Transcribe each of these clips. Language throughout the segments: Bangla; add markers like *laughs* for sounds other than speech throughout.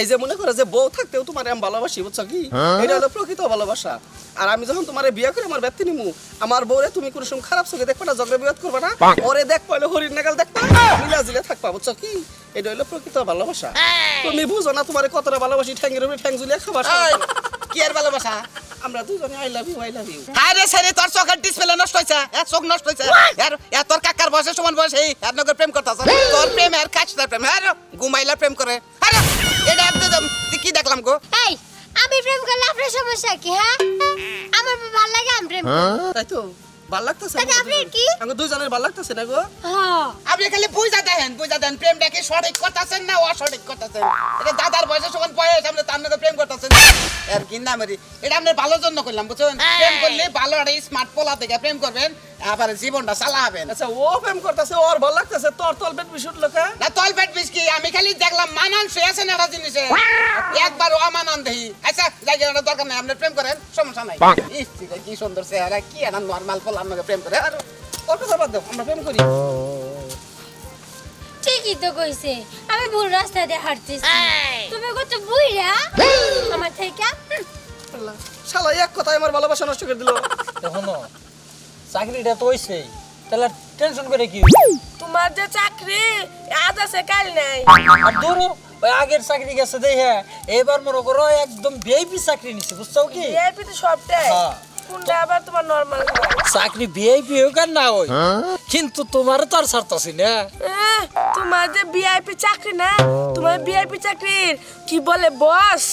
এই যে মনে করে যে বউ থাকতেও তোমার আমি ভালোবাসি বুঝছ কি? এটা হলো প্রকৃত ভালোবাসা। আর আমি যখন তোমার বিয়ে করে আমার ব্যক্তি নিমু আমার বউরে তুমি কোনো সময় খারাপ চোখে দেখবা না ঝগড়া বিবাদ করবা না? ওরে দেখ পাইলে হরিণ নাগাল দেখবা মিলা জিলে থাকবা বুঝছ কি? এটা হলো প্রকৃত ভালোবাসা। তুমি বুঝো না তোমার কতটা ভালোবাসি ঠ্যাঙ্গের উপরে ঠ্যাং ঝুলিয়ে খাবার কি আর ভালোবাসা? আমরা দুজনে I love you I love you আরে সারে তোর চোখের ডিসপ্লে নষ্ট হয়েছে এর চোখ নষ্ট হয়েছে আর এর তোর কাকার বয়সে সমান বয়স এই এর নগর প্রেম করতেছ। তোর প্রেম আর কাছটার প্রেম আর ঘুমাইলা প্রেম করে। আরে এটা একদম কি দেখলাম গো? এই আমি প্রেম করলে আপনার সমস্যা কি হ্যাঁ? আমার ভালো লাগে আমি প্রেম করি। তাই তো ভালো লাগতেছে তাতে আপনার কি? আমাকে দুজনের ভালো লাগতেছে না গো? হ্যাঁ। আপনি খালি বুঝা দেন বুঝা দেন প্রেমটা সঠিক করতেছেন না অসঠিক করতেছেন? এটা দাদার বয়সে সমান বয়স আপনি তার নগর প্রেম করতেছেন। আর কি না মেরি এটা আপনার ভালোর জন্য করলাম বুঝছেন? প্রেম করলে ভালো একটা স্মার্ট পোলা থেকে প্রেম করবেন আবার জীবনটা চালাবেন। আচ্ছা ও প্রেম করতেছে ওর ভালো লাগতেছে তোর তল পেট বিশুট লোকে না তল পেট বিস্কি আমি খালি দেখলাম মানান শুয়ে আছেন একটা জিনিসে একবার অমানান দেখি আচ্ছা যাই ওটা দরকার নাই আপনি প্রেম করেন সমস্যা নাই। কি সুন্দর চেহারা কি একটা নর্মাল পোলা আমাকে প্রেম করে। আর ওর কথা বাদ দাও আমরা প্রেম করি। ঠিকই তো কইছে। আমি ভুল রাস্তা দিয়ে হাঁটতেছি। তুমি কত বুইরা আমার থেকে শালা এক কথায় আমার ভালোবাসা নষ্ট করে দিল। এখনও? চাকরিটা তো হইছেই। তাহলে টেনশন করে কি তোমার যে চাকরি আজ আছে কাল নাই। আর দূর ওই আগের চাকরি গেছে দেখে এবার মনে করো একদম ভিআইপি চাকরি নিছে বুঝছ কি? ভিআইপি তো সবটাই। হ্যাঁ। কোনটা আবার তোমার নরমাল চাকরি ভিআইপি হোক আর না ওই কিন্তু তোমার তো আর ছাড়তাছি না। তোমার যে বিআইপি চাকরি না তোমার বিআইপি চাকরির কি বলে বস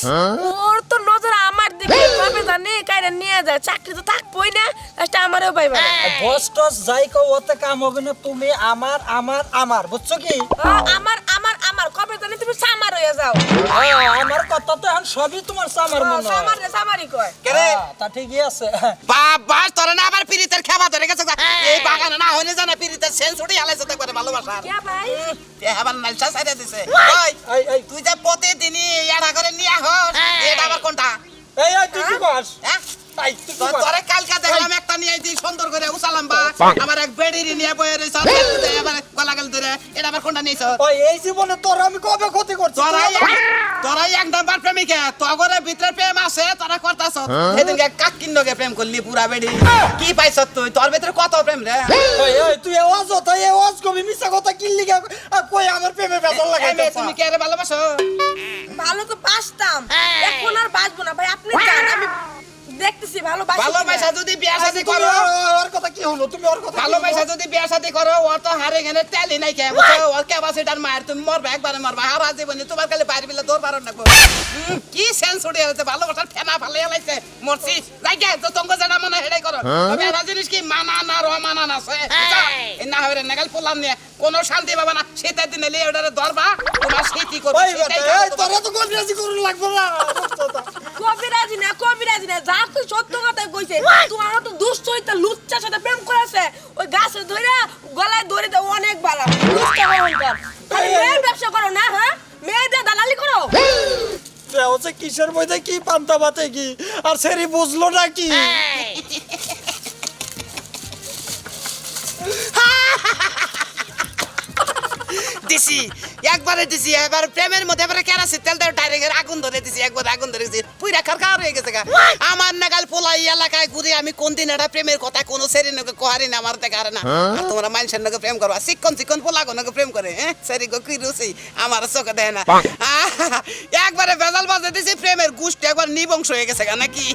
ওর তো নজর আমার দিকে ভাবে জানি কাইরে নিয়ে যায় চাকরি তো থাকবোই না লাস্টে আমারও পাইবা ভাই বস টস যাই কো ওতে কাম হবে না তুমি আমার আমার আমার বুঝছ কি? আমার আমার তুমি সামার হয়ে যাও। হ্যাঁ, আমার কথা তো এখন সবই তোমার সামার মনে সামার রে সামারই কয়। কেরে হ্যাঁ, তা ঠিকই আছে। বাবা তোরা না আবার পিরিতের খেবা ধরে গেছে এই বাগানে না হইলে জানা পিরিতের সেন্স উঠে আলাইছে দেখবার ভালোবাসা কে ভাই? আবার নালসা সাইডে দিছে। ওই এই এই। তুই যে প্রতিদিনই এড়া করে নিয়ে আহস এটা আবার কোনটা? এই এই, তুই কি কস হ্যাঁ? তাই তুই কি তো- আইতি সুন্দর করে উসালাম বা। আমার এক বেডিরি নিয়ে বয়ে রইছ এবার গলা গেল ধরে। এটা আবার কোনটা নিয়েছ? ওই এই জীবনে তোর আমি কবে ক্ষতি করছি? তোরাই তোরাই এক নাম্বার প্রেমিকা। তগরে ভিতরে প্রেম আছে তোরা করতাছ। সেদিনকে কাক কিন্নকে প্রেম করলি পুরা বেডি। কি পাইছ তুই? তোর ভিতরে কত প্রেম রে? ওই ওই তুই আওয়াজ হতো এই আওয়াজ কবি মিছা কথা কিনলি গে কই আমার প্রেমে বেতন এই তুমি কে রে ভালোবাসো? ভালো তো বাসতাম এখন আর বাসবো না। ভালোবাসা যদি বিয়া শাদি তুমি করো। ওর কথা কি হলো? তুমি ওর কথা কি ভালোবাসা যদি বিয়া শাদি করো ওর তো হারে গেলে তেলি নাই কে? বুঝছ? ওর ক্যাপাসিটার মায়ের তুমি মরবে একবারে মরবে। হারা জীবনে তোমার খালি বাইরে বিলে দৌড় বারণ রাখব কি সেন্স উঠে গেছে? ভালোবাসার ফেনা ফালে লাইছে মরছি। লাইকে তো তঙ্গ যেটা মনে হেডাই করো। তবে একটা জিনিস কি? এই! না হবে নাগাল পোলাম নিয়ে কোনো শান্তি পাবে না। শীতের দিনে লিয়ে ওটারে ধরবা তোমার শীতই করবে। তোরা তো কনফিডেন্সই করুন লাগবে না। *laughs* কবিরাজি না কবিরাজি না যা তুই সত্য কইছে তোমার মতো হইতে লুচ্চার সাথে প্রেম করেছে। ওই গাছে ধরে গলায় ধরে দাও অনেক বালা। লুচ্চা অহংকার খালি মেয়ের ব্যবসা করো না হ্যাঁ? মেয়েদের দালালি করো। হচ্ছে কিসের বইতে কি পান্তা বাতে কি? আর সেরি বুঝলো না কি? দিছি একবারে দিছি এবার প্রেমের মধ্যে এবারে কেরাসি তেল দেয় ডাইরেক্ট আগুন ধরে দিছি একবার আগুন ধরে দিছি। পুরা খারখার হয়ে গেছে গা। আমার নাগাল পোলাই এলাকায় ঘুরে আমি কোন দিন এটা প্রেমের কথা কোনো সেরি নকে কোহারি না আমার দেখা না। আর তোমরা মানুষের নকে প্রেম করবা। চিকন চিকন পোলা গো প্রেম করে হ্যাঁ? সেরি গো কি রুচি? আমার চোখে দেয় না। একবারে ভেজাল বাজে দিছি প্রেমের গুষ্টি একবার নিবংশ হয়ে গেছে গা নাকি?